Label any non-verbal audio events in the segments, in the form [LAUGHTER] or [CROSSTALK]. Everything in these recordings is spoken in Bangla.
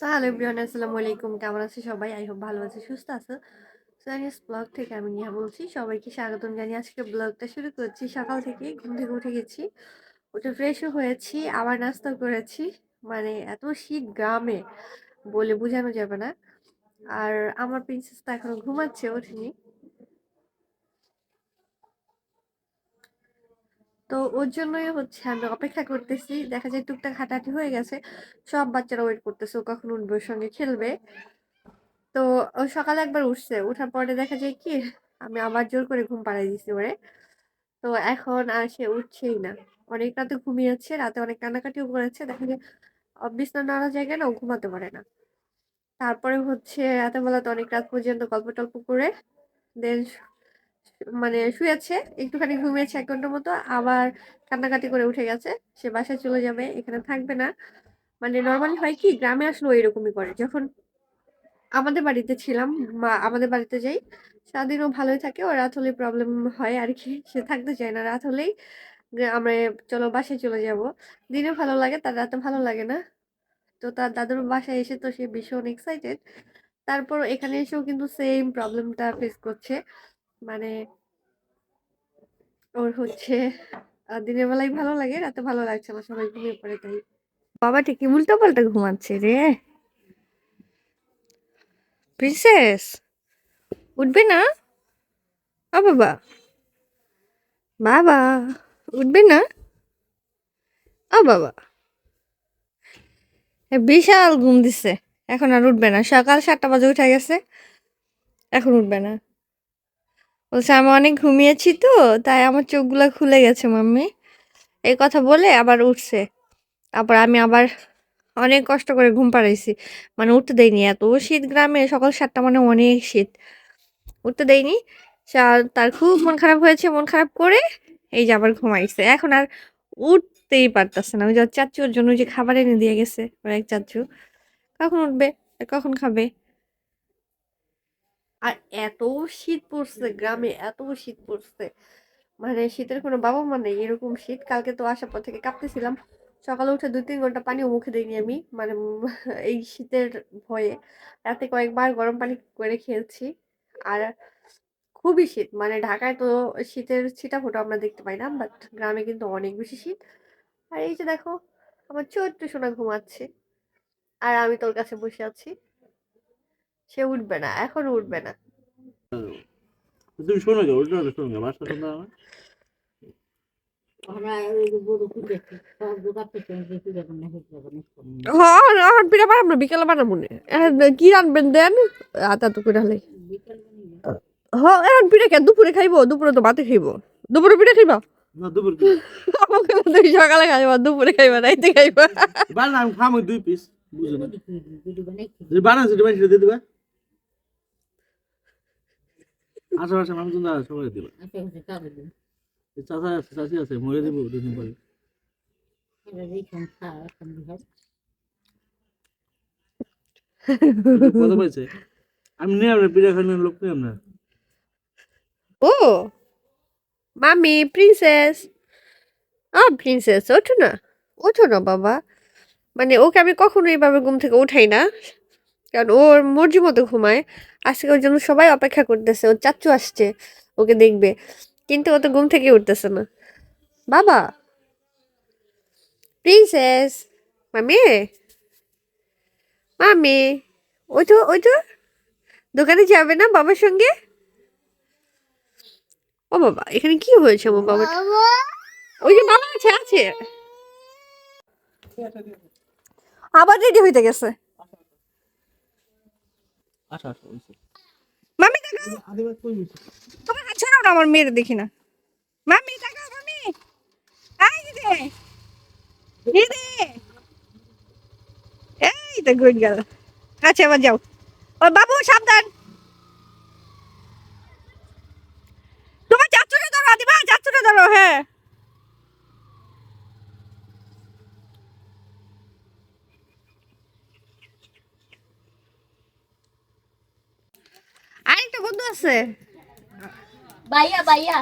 হ্যালো এভরিওয়ান আসসালামু আলাইকুম। কেমন আছে সবাই? আই হোপ ভালো আছে সুস্থ আছো। সাইনিস ব্লগ থেকে আমি নিহা বলছি সবাইকে স্বাগতম জানিয়ে আজকে ব্লগটা শুরু করছি। সকাল থেকে ঘুম থেকে উঠে গেছি উঠে ফ্রেশও হয়েছি আবার নাস্তা করেছি। মানে এত শীত গ্রামে বলে বোঝানো যাবে না। আর আমার প্রিন্সেস তো এখনও ঘুমাচ্ছে ওঠেনি। তো ওর জন্যই হচ্ছে আমি অপেক্ষা করতেছি। দেখা যায় টুকটাক হাঁটাহাঁটি হয়ে গেছে। সব বাচ্চারা ওয়েট করতেছে, ও কখন উঠবে, ওর সঙ্গে খেলবে। তো ও সকালে একবার উঠছে। উঠার পরে দেখা যায় কি, আমি আবার জোর করে ঘুম পাড়াই দিছি ওরে। তো এখন আর সে উঠছেই না। অনেক রাতে ঘুমিয়েছে রাতে অনেক কান্নাকাটিও করেছে। দেখা যায় বিছানা নাড়া জায়গায় না ও ঘুমাতে পারে না। তারপরে হচ্ছে রাতের বেলাতে অনেক রাত পর্যন্ত গল্প টল্প করে দেন মানে শুয়েছে, একটুখানি ঘুমিয়েছে এক ঘণ্টার মতো, আবার কান্নাকাটি করে উঠে গেছে, সে বাসায় চলে যাবে, এখানে থাকবে না। মানে নর্মালি হয় কি, গ্রামে আসলেও এরকমই করে, যখন আমাদের বাড়িতে ছিলাম, মা, আমাদের বাড়িতে যাই, সারাদিনও ভালোই থাকে, ও রাত হলে প্রবলেম হয় আর কি, সে থাকতে চায় না, রাত হলেই আমরা চলো বাসায় চলে যাব। দিনে ভালো লাগে, তার রাতে ভালো লাগে না। তো তার দাদুর বাসায় এসে তো সে ভীষণ এক্সাইটেড তারপর এখানে এসেও কিন্তু সেম প্রবলেমটা ফেস করছে। মানে ওর হচ্ছে দিনের বেলায় ভালো লাগে, রাতে ভালো লাগছে না, সবাই ঘুমিয়ে পড়ে তাই। বাবা ঠিকই উল্টো পাল্টা ঘুমাচ্ছে রে। প্রিন্সেস উঠবে না? ও বাবা। বাবা, উঠবে না? ও বাবা। বিশাল ঘুম দিছে। এখন আর উঠবে না। সকাল সাতটা বাজে উঠে গেছে, এখন উঠবে না। বলছে, আমি অনেক ঘুমিয়েছি তো, তাই আমার চোখগুলো খুলে গেছে, মাম্মি। এই কথা বলে আবার উঠছে। তারপর আমি আবার অনেক কষ্ট করে ঘুম পাড়াইছি। মানে উঠতে দেয়নি এত শীত গ্রামে সকাল সাতটা মানে অনেক শীত। উঠতে দেয়নি তার খুব মন খারাপ হয়েছে, মন খারাপ করে এই যে আবার ঘুমাইছে। এখন আর উঠতেই পারতেছে না। ওই যে ওর জন্য যে খাবার এনে দিয়ে গেছে, ওর এক চাচ্চু কখন উঠবে? কখন খাবে? আর এত শীত পড়ছে গ্রামে এত শীত পড়ছে। মানে শীতের কোনো বাবা মানে এরকম শীত। কালকে তো আসার পর থেকে কাঁপতেছিলাম। সকালে উঠে দুই তিন ঘণ্টা পানিও মুখে দিইনি আমি। মানে [LAUGHS] এই শীতের ভয়ে রাতে কয়েকবার গরম পানি করে খেয়েছি। আর খুবই শীত। মানে ঢাকায় তো শীতের ছিটা ছিটাফোঁটা আমরা দেখতে পাই না বাট গ্রামে কিন্তু অনেক বেশি শীত। আর এই যে দেখো আমার ছোট্ট সোনা ঘুমাচ্ছে। আর আমি তোর কাছে বসে আছি। সে উঠবে না এখন উঠবে না। তুমি শোনো গে ওটা শোনো গে বাসা শোনো আমার। হবে হ্যাঁ বিকেলে বানাবো কি রানবেন দেন? করে হলে হ্যাঁ এখন পিঠা কে দুপুরে খাইবো দুপুরে তো ভাতে খাইবো। দুপুরে পিঠা খাইবা? কি সকালে খাইবা দুপুরে খাইবা রাইতে খাইবা। বানা আমি খামো দুই পিস বুঝো না। ভিডিও বানাইছি সেটা দিবা। আশেপাশে মানুষজন দাঁড়া সবাই দিবা। এই চাচা আছে চাচি আছে মরে দেবো দুদিন পরে। কত পাইছে আমি নিয়ে খাওয়ানোর লোক নিয়ে আমরা ও মামি প্রিন্সেস। আ প্রিন্সেস ওঠো না ওঠো না বাবা। মানে ওকে আমি কখনো এইভাবে ঘুম থেকে উঠাই না কারণ ওর মর্জি মতো ঘুমায়। আজকে ওর জন্য সবাই অপেক্ষা করতেছে ওর চাচ্চু আসছে ওকে দেখবে। কিন্তু ও তো ঘুম থেকে উঠতেছে না। বাবা! প্রিন্সেস মামি? মামি! ওই তো ওই তো? দোকানে যাবে না বাবার সঙ্গে? ও বাবা এখানে কি হয়েছে আমার বাবা ওই যে বাবা আছে আছে। আবার রেডি হইতে গেছে। আচ্ছা আচ্ছা মামি তোমার হাত ছাড়াও না আমার মেয়ের দেখি না। মামি তাকাও মামি। আই দিদি। দিদি। এই তো গুড গেল। আচ্ছা এবার যাও। ও বাবু সাবধান। তোমার চাচুরে ধরো আদিবা চাচুরে ধরো হ্যাঁ। বন্ধু আছে? বাইয়া বাইয়া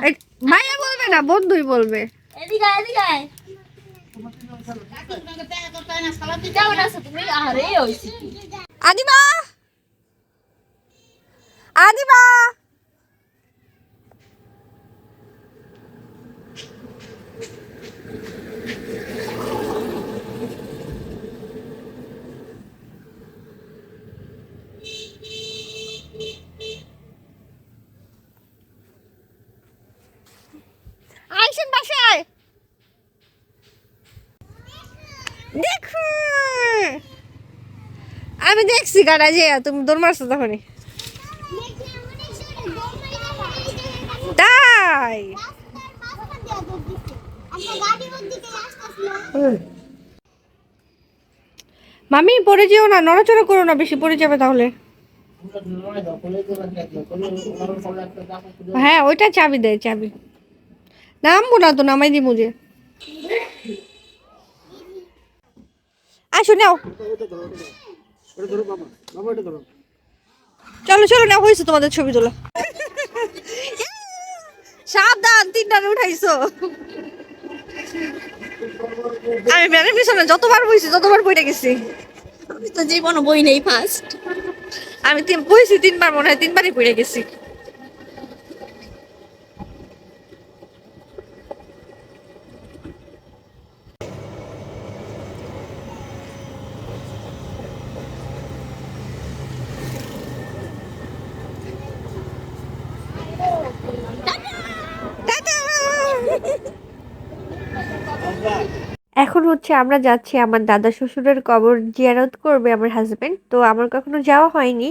ভাইয়া বলবে না বন্ধুই বলবে। এদিকে এদিকে হইছি আদিবা! আদিবা আইসেন বাসায় দেখো দেখছি গাড়া যে তুমি দৌড় মারছো তখনই। তাই? মামি, পড়ে যেও না, নড়াচড়া করো না, বেশি পড়ে যাবে তাহলে। হ্যাঁ ওইটা চাবি দেয় চাবি। নামবো না তো, নামাই দিবো যে। আসো, নাও। চলো চলো না হয়েছে তোমাদের ছবি তোলা। সাবধান তিনটা উঠাইছো। আমি ম্যাডাম পিছনে যতবার বইছি ততবার বইটা গেছি। আমি তো জীবনে বই নেই ফার্স্ট আমি তিন বইছি তিনবার মনে হয় তিনবারই বইটা গেছি। এখন হচ্ছে আমরা যাচ্ছি আমার দাদা শ্বশুরের কবর জিয়ারত করবে আমার হাজব্যান্ড তো আমার কখনো যাওয়া হয়নি।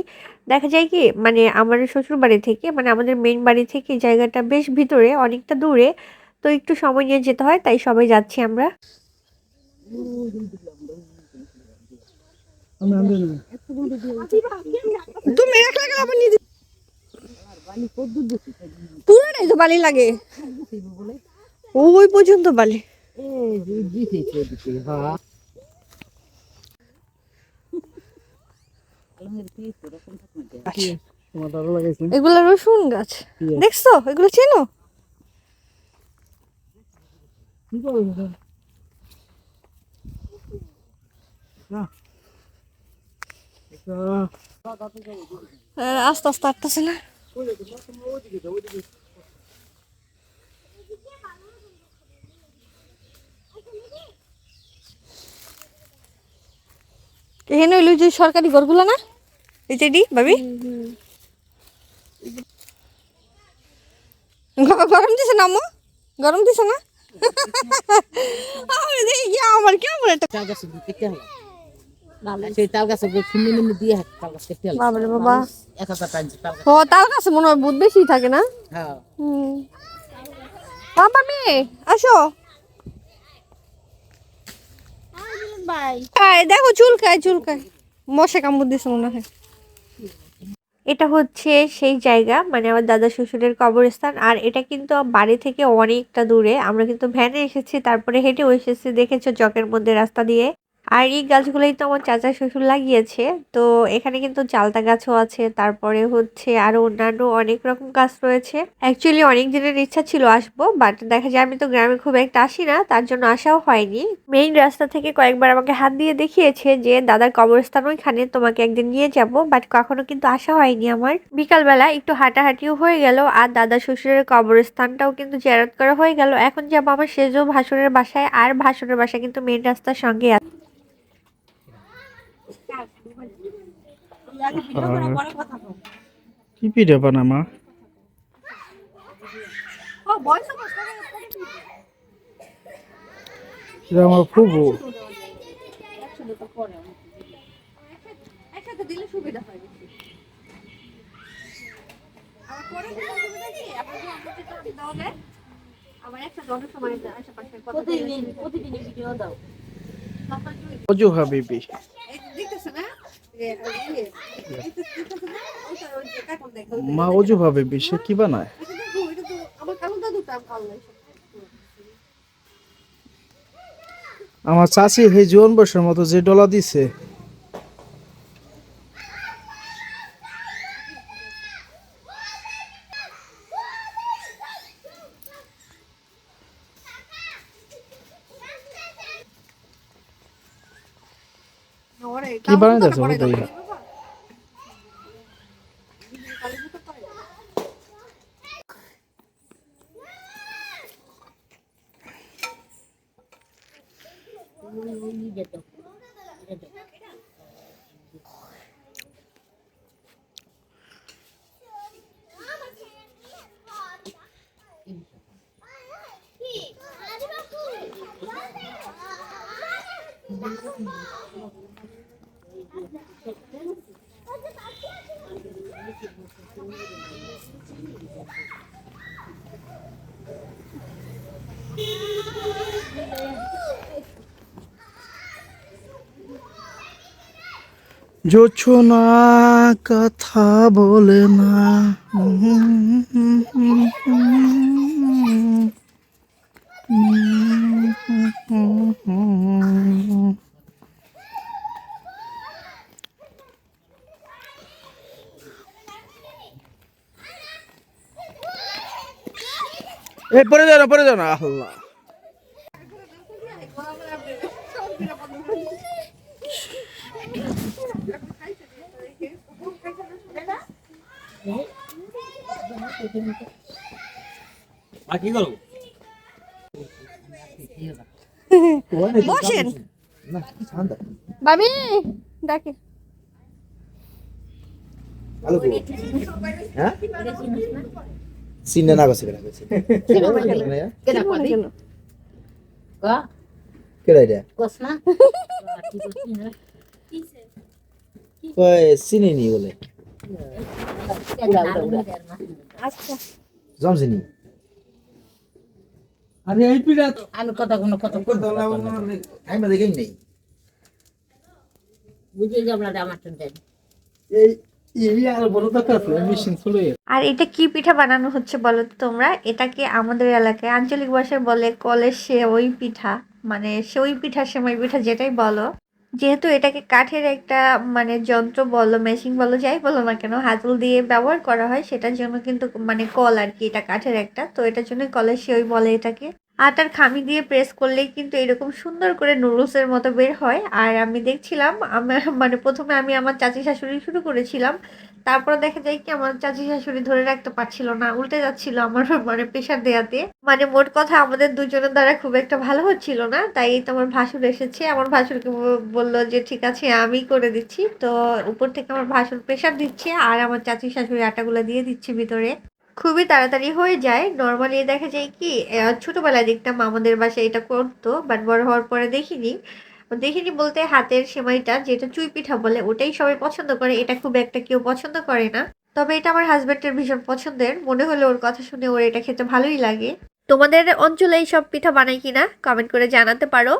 দেখা যায় কি মানে আমার শ্বশুর বাড়ি থেকে মানে আমাদের মেন বাড়ি থেকে জায়গাটা বেশ ভিতরে, অনেকটা দূরে, তো একটু সময় নিয়ে যেতে হয়, তাই সবাই যাচ্ছি আমরা। আমি তুমি বালি লাগে। ওই পর্যন্ত বালি। এগুলো রসুন গাছ। দেখছ? এগুলো চেনো? আস্তে আস্তে আটতেছে না? এখানে হইল যে সরকারি ঘরগুলো না? এই যে ডি ভাবি? গরম দিছে না আম্মু? গরম দিছে না? আমার কেমন একটা তাল গাছ মনে হয় বেশি থাকে না? হ্যাঁ। হুম। বাবা মেয়ে আসো। দেখো, চুলকায় চুলকায়। মশা কামড় দিছে মনে হয়। এটা হচ্ছে সেই জায়গা মানে আমার দাদা শ্বশুরের কবরস্থান। আর এটা কিন্তু বাড়ি থেকে অনেকটা দূরে। আমরা কিন্তু ভ্যানে এসেছি, তারপরে হেঁটেও এসেছি, দেখেছ চকের মধ্যে রাস্তা দিয়ে। আর এই গাছগুলোই তো আমার চাচা শ্বশুর লাগিয়েছে। তো এখানে কিন্তু চালতা গাছও আছে, তারপরে হচ্ছে আরও অন্যান্য অনেক রকম গাছ রয়েছে। অ্যাকচুয়ালি অনেক দিনের ইচ্ছা ছিল আসব বাট দেখা যায় আমি তো গ্রামে খুব একটা আসি না, তার জন্য আসাও হয়নি। মেইন রাস্তা থেকে কয়েকবার আমাকে হাত দিয়ে দেখিয়েছে যে, দাদার কবরস্থান ওইখানে, তোমাকে একদিন নিয়ে যাব। বাট কখনো কিন্তু আসা হয়নি আমার। বিকালবেলা একটু হাঁটাহাঁটিও হয়ে গেল, আর দাদা শ্বশুরের কবরস্থানটাও কিন্তু জেরাত করা হয়ে গেল। এখন যাব আমার সেজো ভাসুরের বাসায়, আর ভাসুরের বাসা কিন্তু মেইন রাস্তার সঙ্গে আছে। কি পিঠে আমার দিলে। সুবিধা হয় কি? আবার যে আমরা ওই- অজু হাবিবি মা। অজু ভাবে সে কি বানায় আমার চাষি হে জীবন বয়সের মতো যে ডলা দিছে কি বানাই আছে হলুদ দই Thank you. জোছনা কথা বলে না। এ পরে যাও পরে যাও না। আল্লাহ। আর কি করো বসেন। বাবি ডাকে। চিনে না গেছে কেনা? গেছে কেডা এটা? কয় চিনি নি বলে। আচ্ছা। আরে এই পিড়া আমি কথা কোনো কথা আমি দেখেই নেই। বুঝে যাব না আমার তো দেন। এই এই আর বড় কথা আছে মেশিন চলে আর এটা কি পিঠা বানানো হচ্ছে বলো তো তোমরা? এটাকে আমাদের এলাকায়? আঞ্চলিক ভাষায় বলে কলের সে ওই পিঠা। মানে সেওই পিঠা সেমাই পিঠা যেটাই বলো। যেহেতু এটাকে কাঠের একটা মানে যন্ত্র বলো মেশিন বলো, যাই বলো না কেন, হাতল দিয়ে ব্যবহার করা হয়, সেটার জন্য কিন্তু মানে কল আর কি, এটা কাঠের একটা। তো এটার জন্য কলের সেই বলে এটাকে। আটার খামি দিয়ে প্রেস করলেই কিন্তু এরকম সুন্দর করে নুডলসের মতো বের হয়। আর আমি দেখছিলাম মানে প্রথমে আমি আমার চাচি শাশুড়ি শুরু করেছিলাম, তারপর দেখা যায় কি আমার চাচি শাশুড়ি ধরে রাখতে পারছিল না, উল্টে যাচ্ছিল আমার মানে প্রেশার দেয়াতে মানে মোট কথা আমাদের দুজনের দ্বারা খুব একটা ভালো হচ্ছিল না, তাই তো আমার ভাসুর এসেছে। আমার ভাসুরকে বলল যে, ঠিক আছে, আমি করে দিচ্ছি। তো উপর থেকে আমার ভাসুর প্রেশার দিচ্ছে, আর আমার চাচি শাশুড়ি আটাগুলো দিয়ে দিচ্ছে ভিতরে। খুবই তাড়াতাড়ি হয়ে যায়। নর্মালি দেখা যায় কি ছোটোবেলায় দেখতাম আমাদের বাসায় এটা করতো বাট বড় হওয়ার পরে দেখিনি। দেখিনি বলতে হাতের সেমাইটা, যেটা চুই পিঠা বলে, ওটাই সবাই পছন্দ করে। এটা খুব একটা কেউ পছন্দ করে না। তবে এটা আমার হাজবেন্ডের ভীষণ পছন্দের। মনে হলো ওর কথা শুনে ওর এটা খেতে ভালোই লাগে। তোমাদের অঞ্চলে এই সব পিঠা বানাই কিনা? কমেন্ট করে জানাতে পারো।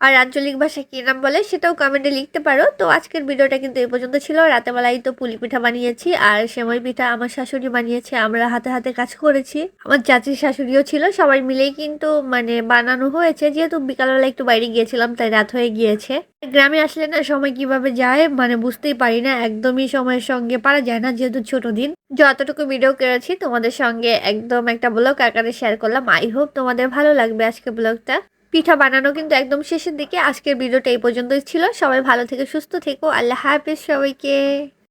আর আঞ্চলিক ভাষায় কী নাম বলে সেটাও কমেন্টে লিখতে পারো। তো আজকের ভিডিওটা কিন্তু এই পর্যন্ত ছিল। রাতেবেলায় তো পুলি পিঠা বানিয়েছি আর সেমাই পিঠা আমার শাশুড়ি বানিয়েছে। আমরা হাতে হাতে কাজ করেছি। আমার চাচির শাশুড়িও ছিল। সবাই মিলেই কিন্তু মানে বানানো হয়েছে। যেহেতু বিকালবেলা একটু বাইরে গিয়েছিলাম, তাই রাত হয়ে গিয়েছে। গ্রামে আসলে না সময় কীভাবে যায় মানে বুঝতেই পারি না। একদমই সময়ের সঙ্গে পারা যায় না যেহেতু ছোট দিন। যতটুকু ভিডিও করেছি। তোমাদের সঙ্গে একদম একটা ব্লগ আকারে শেয়ার করলাম। আই হোপ তোমাদের ভালো লাগবে আজকে ব্লগটা। পিঠা বানানো কিন্তু একদম শেষের দিকে। আজকের ভিডিওটা এই পর্যন্তই ছিল। সবাই ভালো থেকে সুস্থ থেকো। আল্লাহ হাফিজ সবাইকে।